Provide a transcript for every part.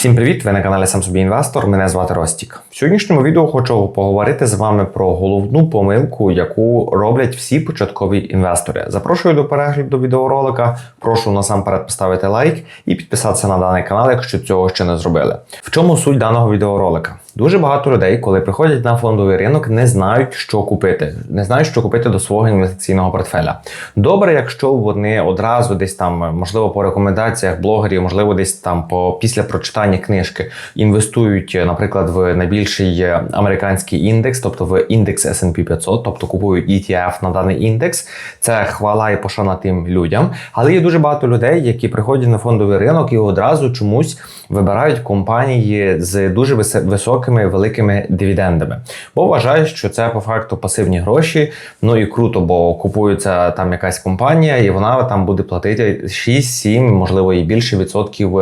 Всім привіт! Ви на каналі Сам собі інвестор. Мене звати Ростік. В сьогоднішньому відео хочу поговорити з вами про головну помилку, яку роблять всі початкові інвестори. Запрошую до перегляду відеоролика. Прошу насамперед поставити лайк і підписатися на даний канал, якщо цього ще не зробили. В чому суть даного відеоролика? Дуже багато людей, коли приходять на фондовий ринок, не знають, що купити, не знають, що купити до свого інвестиційного портфеля. Добре, якщо вони одразу десь там, можливо, по рекомендаціях блогерів, можливо, десь там по після прочитання книжки інвестують, наприклад, в найбільший американський індекс, тобто в індекс S&P 500, тобто купують ETF на даний індекс. Це хвала і пошана тим людям. Але є дуже багато людей, які приходять на фондовий ринок і одразу чомусь вибирають компанії з дуже високими великими дивідендами, бо вважають, що це по факту пасивні гроші. Ну і круто, бо купується там якась компанія, і вона там буде платити 6-7, можливо, і більше відсотків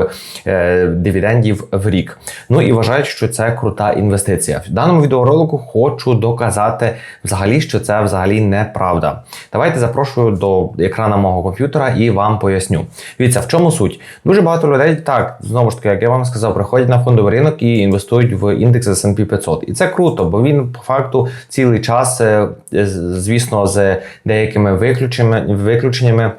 е, дивідендів в рік. Ну і вважають, що це крута інвестиція. В даному відеоролику хочу доказати взагалі, що це взагалі неправда. Давайте запрошую до екрана мого комп'ютера і вам поясню. Дивіться, в чому суть? Дуже багато людей так знову ж таки як я вам сказав, приходять на фондовий ринок і інвестують в індекс S&P 500. І це круто, бо він по факту цілий час, е, звісно, з деякими виключеннями виключеннями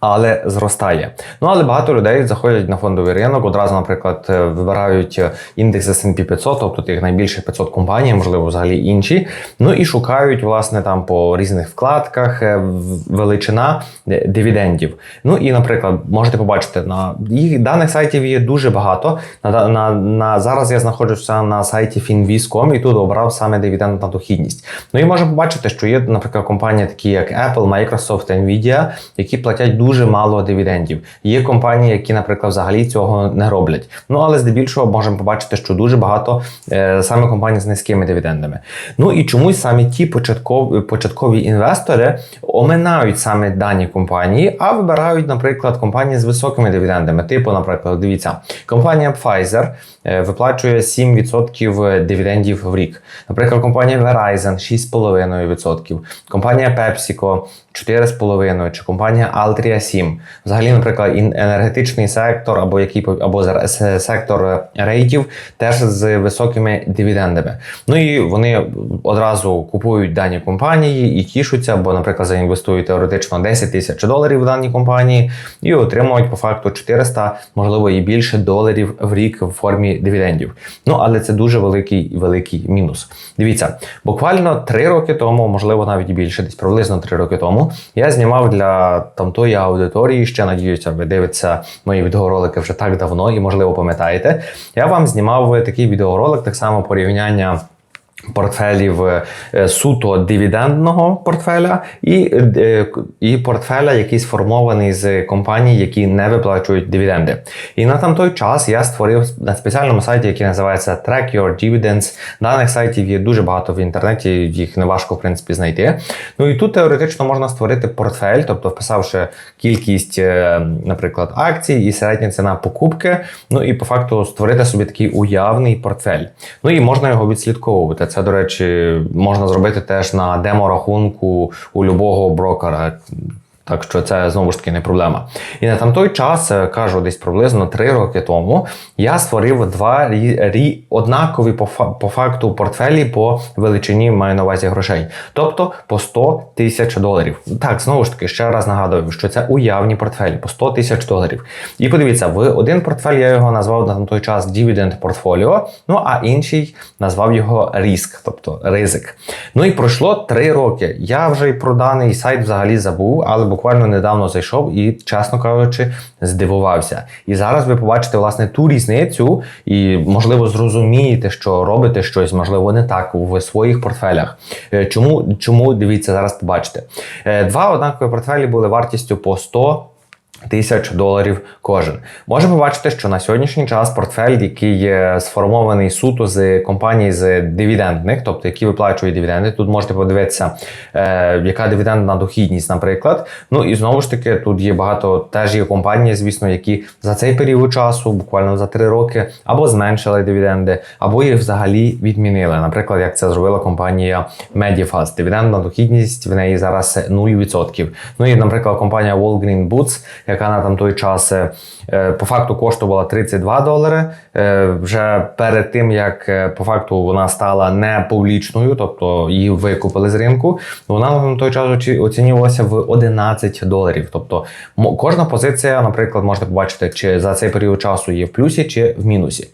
але зростає. Ну але багато людей заходять на фондовий ринок, одразу, наприклад, е, вибирають е, індекс S&P 500, тобто тих найбільших 500 компаній, можливо, взагалі інші. Ну і шукають, власне, там по різних вкладках е, величина дивідендів. Ну і, наприклад, можете побачити, на їх даних сайтів є дуже багато. На, на, на Зараз я знаходжуся на сайті Finviz.com і тут обрав саме дивідендна дохідність. Ну і можемо побачити, що є, наприклад, компанії, такі як Apple, Microsoft, Nvidia, які платять дуже дуже мало дивідендів. Є компанії, які, наприклад, взагалі цього не роблять. Ну але здебільшого можемо побачити, що дуже багато е, саме компаній з низькими дивідендами. Ну і чомусь саме ті початкові початкові інвестори оминають саме дані компанії, а вибирають, наприклад, компанії з високими дивідендами. Типу, наприклад, дивіться, компанія Pfizer виплачує 7% дивідендів в рік. Наприклад, компанія Verizon 6,5%, компанія PepsiCo 4,5% чи компанія Altria 7. Взагалі, наприклад, енергетичний сектор або який або сектор рейтів теж з високими дивідендами. Ну і вони одразу купують дані компанії і тішуться, бо, наприклад, заінвестують теоретично 10 тисяч доларів в дані компанії і отримують по факту 400, можливо, і більше доларів в рік в формі дивідендів. Ну але це дуже великий великий мінус. Дивіться, буквально 3 роки тому, можливо, навіть більше, десь приблизно 3 роки тому я знімав для тамтої аудиторії, ще надіюся, ви дивитеся мої відеоролики вже так давно і, можливо, пам'ятаєте. Я вам знімав такий відеоролик, так само порівняння портфелів е, суто дивідендного портфеля і е, і портфеля, який сформований з компаній, які не виплачують дивіденди. І на там той час я створив на спеціальному сайті, який називається Track Your Dividends. Даних сайтів є дуже багато в інтернеті, їх не важко в принципі знайти. Ну і тут теоретично можна створити портфель, тобто вписавши кількість, е, наприклад, акцій і середня ціна покупки. Ну і по факту створити собі такий уявний портфель. Ну і можна його відслідковувати. Це, до речі, можна зробити теж на демо-рахунку у любого брокера. Так що це знову ж таки не проблема. І на там той час, е, кажу, десь приблизно 3 роки тому я створив два рі, однакові по, по факту портфелі по величині маю на увазі грошей. Тобто по 100 тисяч доларів. Так, знову ж таки, ще раз нагадую, що це уявні портфелі по 100 тисяч доларів. І подивіться, в один портфель я його назвав на той час Dividend Portfolio, ну а інший назвав його Risk, тобто ризик. Ну і пройшло 3 роки. Я вже й про даний сайт взагалі забув, але буквально недавно зайшов і, чесно кажучи, здивувався. І зараз ви побачите власне ту різницю, і, можливо, зрозумієте, що робите щось, можливо, не так в своїх портфелях. Е, чому, чому дивіться, зараз побачите? Е, два однакові портфелі були вартістю по 100 Тисяч доларів кожен. Можемо побачити, що на сьогоднішній час портфель, який сформований суто з компаній з дивідендних, тобто які виплачують дивіденди. Тут можете подивитися, е, яка дивідендна дохідність, наприклад. Ну і знову ж таки, тут є багато теж є компанії, звісно, які за цей період часу, буквально за три роки, або зменшили дивіденди, або їх взагалі відмінили. Наприклад, як це зробила компанія Medifast. Дивідендна дохідність в неї зараз 0%. Ну і, наприклад, компанія Walgreen Boots яка на там той час е, е, по факту коштувала 32 долари. Е, Вже перед тим як по факту вона стала не публічною, тобто її викупили з ринку. Вона на той час оцінювалася в 11 доларів. Тобто кожна позиція, наприклад, можете побачити, чи за цей період часу є в плюсі чи в мінусі.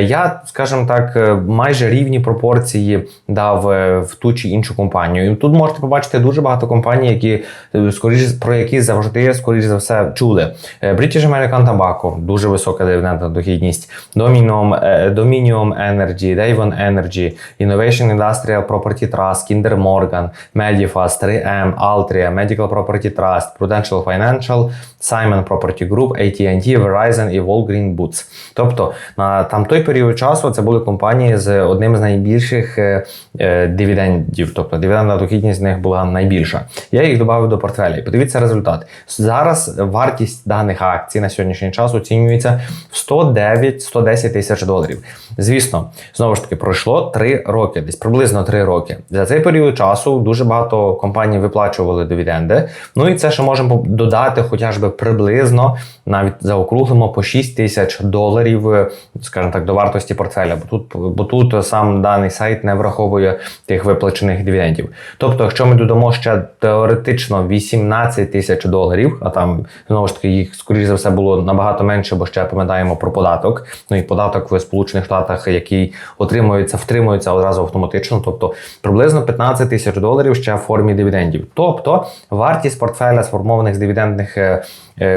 Я, скажімо так, майже рівні пропорції дав в ту чи іншу компанію. Тут можете побачити дуже багато компаній, які скоріш про які завжди, скоріш за все, чули. Е, British American Tobacco, дуже висока дивідендна дохідність, Dominion, е, Dominion Energy, Davon Energy, Innovation Industrial Property Trust, Kinder Morgan, Medifast, 3M, Altria, Medical Property Trust, Prudential Financial, Simon Property Group, AT&T, Verizon і Walgreen Boots. Тобто на там той період часу це були компанії з одним з найбільших е, е, дивідендів, тобто дивідендна дохідність з них була найбільша. Я їх додав до портфеля. Подивіться результат. Зараз вартість даних акцій на сьогоднішній час оцінюється в 109-110 тисяч доларів. Звісно, знову ж таки, пройшло 3 роки, десь приблизно 3 роки. За цей період часу дуже багато компаній виплачували дивіденди. Ну і це ще можемо додати, хоча б приблизно, навіть заокруглимо по 6 тисяч доларів, е, скажімо так, до вартості портфеля. Бо тут, бо тут сам даний сайт не враховує тих виплачених дивідендів. Тобто, якщо ми додамо ще теоретично 18 тисяч доларів, а там знову ж таки їх скоріш за все було набагато менше, бо ще пам'ятаємо про податок. Ну і податок в Сполучених Штатах, який отримується, втримується одразу автоматично. Тобто приблизно 15 тисяч доларів ще в формі дивідендів. Тобто вартість портфеля сформованих з дивідендних е,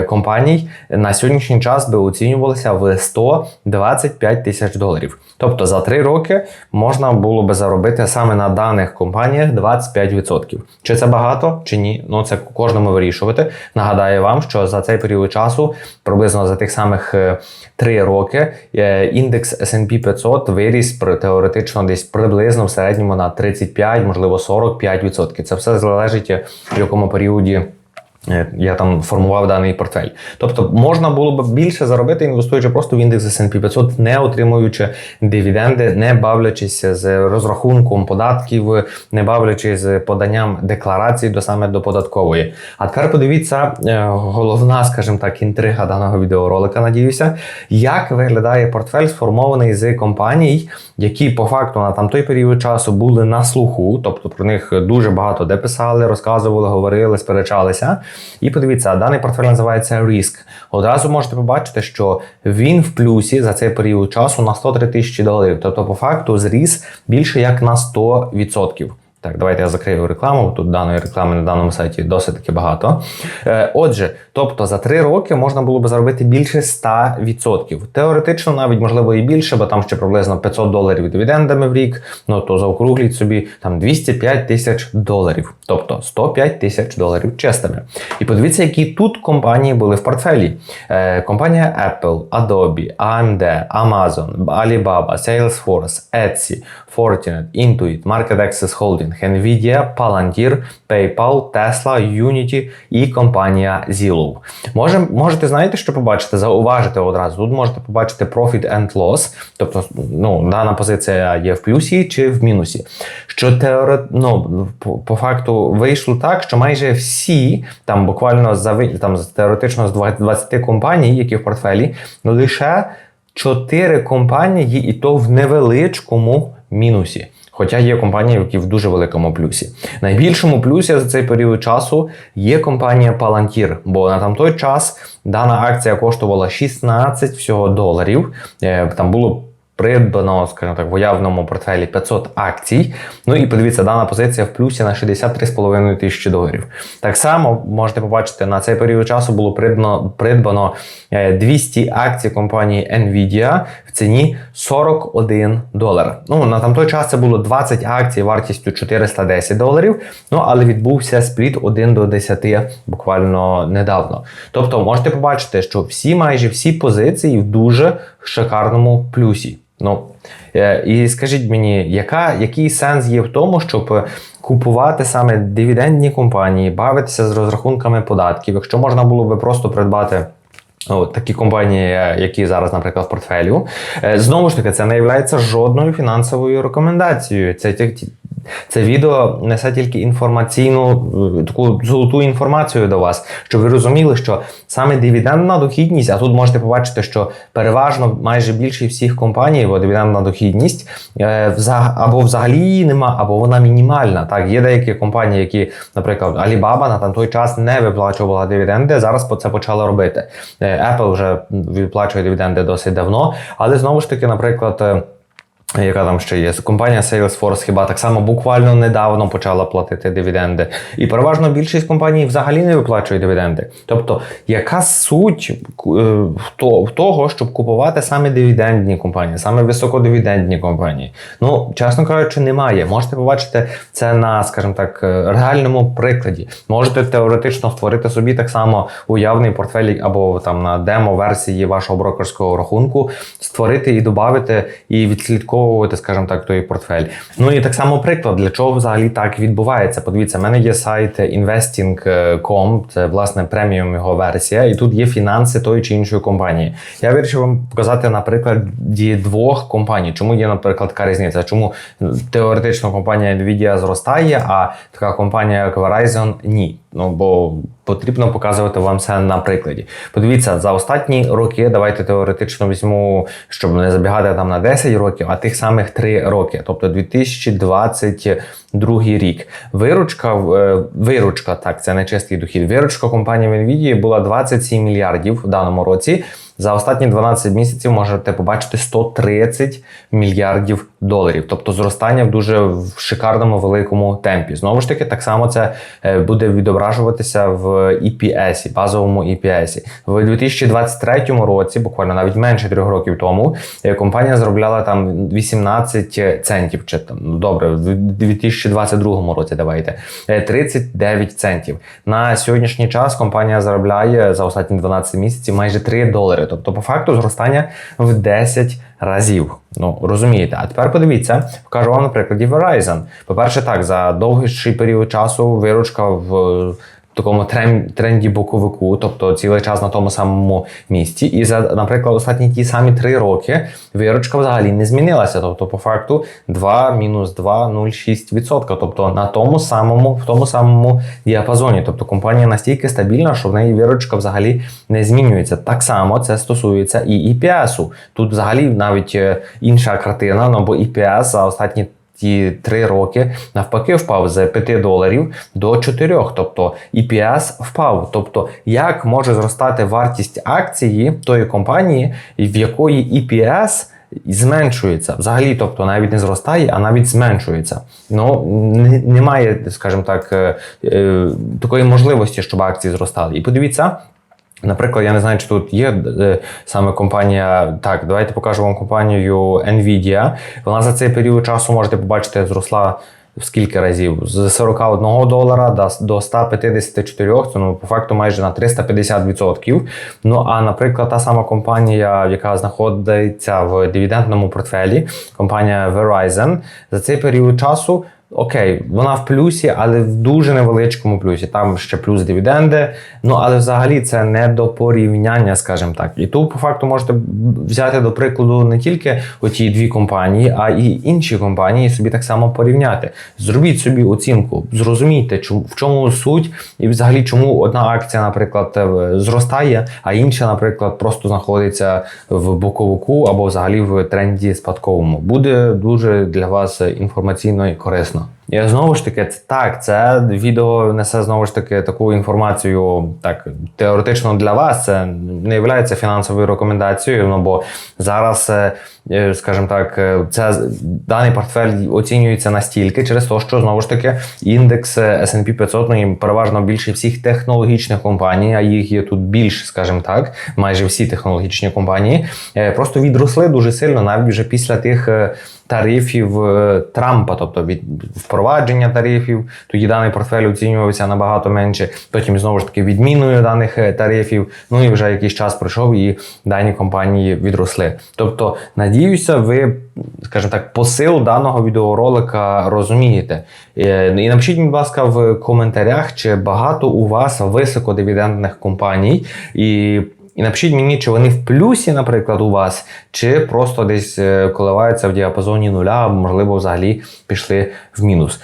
компаній на сьогоднішній час би оцінювалася в 125 тисяч доларів. Тобто за 3 роки можна було би заробити саме на даних компаніях 25%. Чи це багато, чи ні? Ну це кожному вирішувати. Нагадаю вам, що за цей період часу, приблизно за тих самих 3 роки, е, індекс S&P 500 виріс теоретично десь приблизно в середньому на 35, можливо 45%. Це все залежить в якому періоді. Е, Я там формував даний портфель. Тобто можна було б більше заробити, інвестуючи просто в індекс S&P 500, не отримуючи дивіденди, не бавлячись з розрахунком податків, не бавлячись з поданням декларацій до саме до податкової. А тепер подивіться, е, головна, скажімо так, інтрига даного відеоролика, надіюся, як виглядає портфель, сформований з компаній, які по факту на там той період часу були на слуху, тобто про них дуже багато де писали, розказували, говорили, сперечалися. І подивіться, даний портфель називається Risk. Одразу можете побачити, що він в плюсі за цей період часу на 103 тисячі доларів. Тобто, по факту, зріс більше як на 100%. Так, давайте я закрию рекламу. Тут даної реклами на даному сайті досить таки багато. Е, отже, тобто за 3 роки можна було би заробити більше 100%. Теоретично, навіть можливо і більше, бо там ще приблизно 500 доларів дивідендами в рік. Ну то заокругліть собі там 205 тисяч доларів, тобто 105 тисяч доларів чистими. І подивіться, які тут компанії були в портфелі. Е, компанія Apple, Adobe, AMD, Amazon, Alibaba, Salesforce, Etsy, Fortinet, Intuit, Market Access Holding, Nvidia, Palantir, PayPal, Tesla, Unity і компанія Zillow. Може, можете знаєте, що побачити? Зауважити одразу. Тут можете побачити Profit and Loss, тобто ну, дана позиція є в плюсі чи в мінусі. Що теорет, ну, по, по факту вийшло так, що майже всі, там буквально за там, теоретично з 20 компаній, які в портфелі, ну лише 4 компанії, і то в невеличкому мінусі. Хоча є компанії, які в дуже великому плюсі. Найбільшому плюсі за цей період часу є компанія Palantir, бо на там той час дана акція коштувала 16 всього доларів. Е, Там було придбано, скажімо так, в уявному портфелі 500 акцій. Ну і подивіться, дана позиція в плюсі на 63,5 тисячі доларів. Так само можете побачити, на цей період часу було придбано, придбано е, 200 акцій компанії Nvidia в ціні 41 долар. Ну, на там той час це було 20 акцій вартістю 410 доларів. Ну, але відбувся спліт 1 до 10 буквально недавно. Тобто можете побачити, що всі майже всі позиції в дуже шикарному плюсі. Ну е, і скажіть мені, яка, який сенс є в тому, щоб купувати саме дивідендні компанії, бавитися з розрахунками податків, якщо можна було би просто придбати. От, такі компанії, е, які зараз, наприклад, в портфелю. Е, Знову ж таки, це не є жодною фінансовою рекомендацією. Це Це відео несе тільки інформаційну е, таку золоту інформацію до вас, щоб ви розуміли, що саме дивідендна дохідність, а тут можете побачити, що переважно майже більшість всіх компаній, бо дивідендна дохідність е, або взагалі її нема, або вона мінімальна. Так, є деякі компанії, які, наприклад, Alibaba на той час не виплачувала дивіденди. Зараз це почали робити. Е, Apple вже виплачує дивіденди досить давно, але знову ж таки, наприклад. Яка там ще є? Компанія Salesforce хіба так само буквально недавно почала платити дивіденди. І переважно більшість компаній взагалі не виплачує дивіденди. Тобто, яка суть е, в того, щоб купувати саме дивідендні компанії, саме високодивідендні компанії? Ну, чесно кажучи, немає. Можете побачити це на, скажімо так, е, реальному прикладі. Можете теоретично створити собі так само уявний портфель або там на демо-версії вашого брокерського рахунку, створити і додати, і відслідковувати, скажімо так, той портфель. Ну і так само приклад, для чого взагалі так відбувається. Подивіться, в мене є сайт investing.com, це власне преміум його версія, і тут є фінанси тої чи іншої компанії. Я вирішив вам показати на прикладі двох компаній. Чому є, наприклад, така різниця? Чому теоретично компанія Nvidia зростає, а така компанія як Verizon ні. Ну бо потрібно показувати вам це на прикладі. Подивіться, за останні роки, давайте теоретично візьму, щоб не забігати там на 10 років, а тих самих 3 роки, тобто 2022 рік. Виручка, е, виручка, так, це не чистий дохід. Виручка компанії Nvidia була 27 мільярдів в даному році. За останні 12 місяців можете побачити 130 мільярдів доларів, тобто зростання в дуже в шикарному великому темпі. Знову ж таки, так само це е, буде відображуватися в EPS, базовому EPS. В 2023 році, буквально навіть менше трьох років тому, е, компанія заробляла там 18 центів. Чи там ну, добре, в 2022 році давайте е, 39 центів. На сьогоднішній час компанія заробляє за останні 12 місяців майже 3 долари. Тобто, по факту, зростання в 10 разів. Ну розумієте, а тепер подивіться, покажу вам на прикладі Verizon. По-перше, так, за довгий період часу виручка в такому трен- тренді боковику, тобто цілий час на тому самому місці. І за, наприклад, останні ті самі три роки виручка взагалі не змінилася. Тобто, по факту 2 мінус 2, 0,6%. Тобто на тому самому, в тому самому діапазоні. Тобто компанія настільки стабільна, що в неї виручка взагалі не змінюється. Так само це стосується і EPS. Тут взагалі навіть е, інша картина, ну бо EPS за останні ті три роки навпаки впав з 5 доларів до 4. Тобто EPS впав. Тобто, як може зростати вартість акції тої компанії, в якої EPS зменшується взагалі, тобто навіть не зростає, а навіть зменшується. Ну немає, скажімо так, е, е, такої можливості, щоб акції зростали. І подивіться. Наприклад, я не знаю, чи тут є е, саме компанія. Так, давайте покажу вам компанію Nvidia. Вона за цей період часу можете побачити, зросла в скільки разів? З 41 долара до- до 154, це ну, по факту майже на 350%. Ну а наприклад, та сама компанія, яка знаходиться в дивідендному портфелі, компанія Verizon, за цей період часу. Окей, вона в плюсі, але в дуже невеличкому плюсі. Там ще плюс дивіденди. Ну але взагалі це не до порівняння, скажімо так. І тут по факту можете взяти до прикладу не тільки оті дві компанії, а і інші компанії собі так само порівняти. Зробіть собі оцінку, зрозумійте, в чому суть, і взагалі чому одна акція, наприклад, е, зростає, а інша, наприклад, просто знаходиться в боковику або взагалі в тренді спадковому. Буде дуже для вас інформаційно і корисно чесно. І знову ж таки, це- так, це відео несе знову ж таки таку інформацію, так теоретично для вас. Це не є фінансовою рекомендацією. Ну бо зараз, е, е, скажімо так, е, це даний портфель оцінюється настільки через те, що знову ж таки індекс S&P 500, ну переважно більше всіх технологічних компаній, а їх є тут більше, скажімо так, майже всі технологічні компанії, просто відросли дуже сильно, навіть вже після тих. Тарифів Трампа, тобто від впровадження тарифів, тоді даний портфель оцінювався набагато менше. Потім знову ж таки відміною даних е, тарифів. Ну і вже якийсь час пройшов, і дані компанії відросли. Тобто, надіюся, ви, скажімо так, посил даного відеоролика розумієте. Е, І напишіть, будь ласка, в коментарях, чи багато у вас високодивідендних компаній, і І напишіть мені, чи вони в плюсі, наприклад, у вас, чи просто десь е, коливаються в діапазоні нуля, можливо взагалі пішли в мінус.